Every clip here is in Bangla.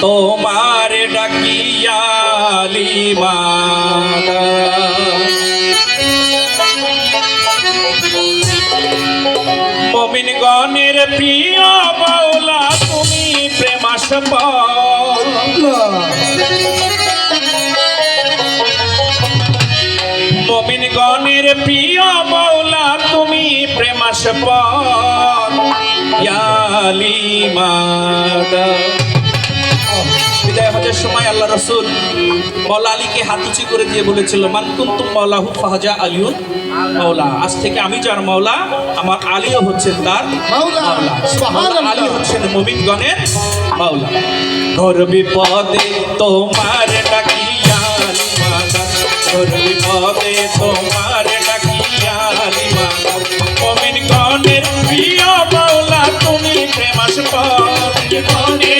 তোমার ডাকিয়ালি মা মমিন গণের প্রিয় বাউলা তুমি প্রেমাস মমিন গণের প্রিয় বাউলা তুমি প্রেমাস পালি মাদা হজের সময় আল্লাহ রসুল মৌলা আলীকে হাতুচি করে দিয়ে বলেছিল মানকুন তুম মৌলাহু ফাহাজা আলিউন? মৌলা আজ থেকে আমি যার মৌলা আমার আলীও হচ্ছেন তার আলী হচ্ছেন মোমিনগণের মাওলা। ঘর বিপদে তোমার ডাকিয়া ঘর বিপদে তোমার ডাকিয়া মোমিনগণের প্রিয় মাওলা তুমি প্রেমাস পদে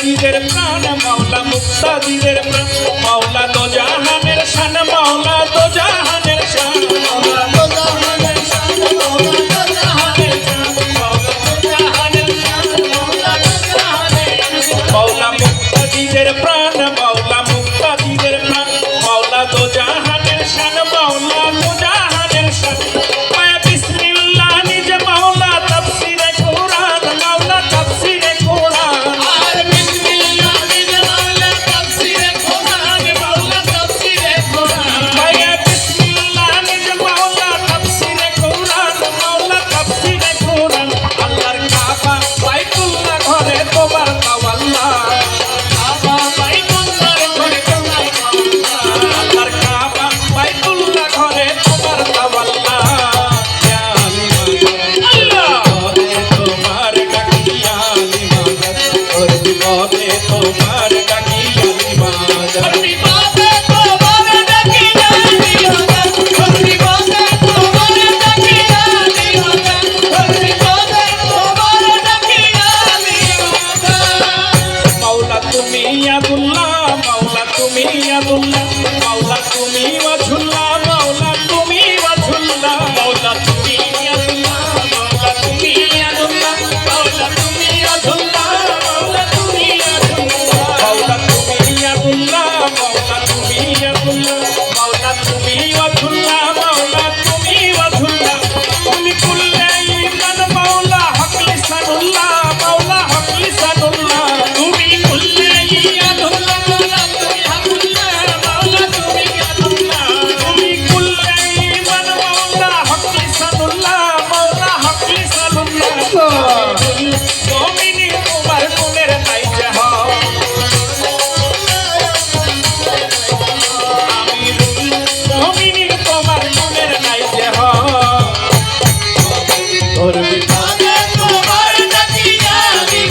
ముక్తాదిదర్ ప్రాణ మౌల ముక్తాదిదర్ ప్రాణ ಮಿಲಿಯ ಬುಲ್ಲ Por mi padre, tu amor, la tía, mi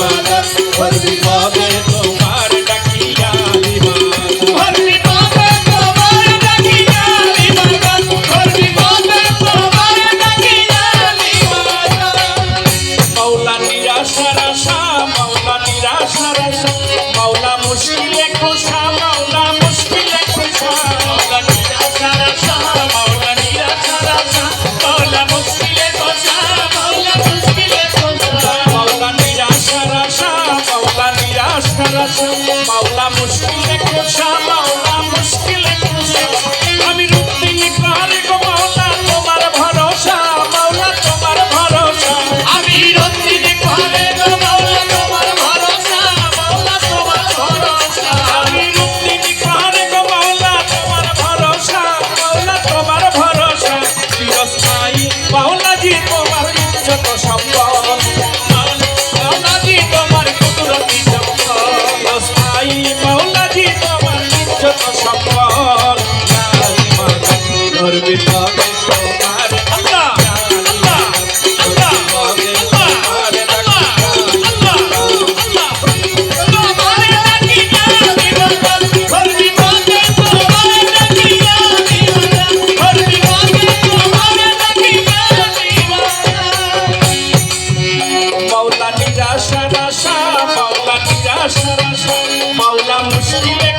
নিরাশা রাশা মাওলা নিরাশা রাশা মাওলা মুশকিলে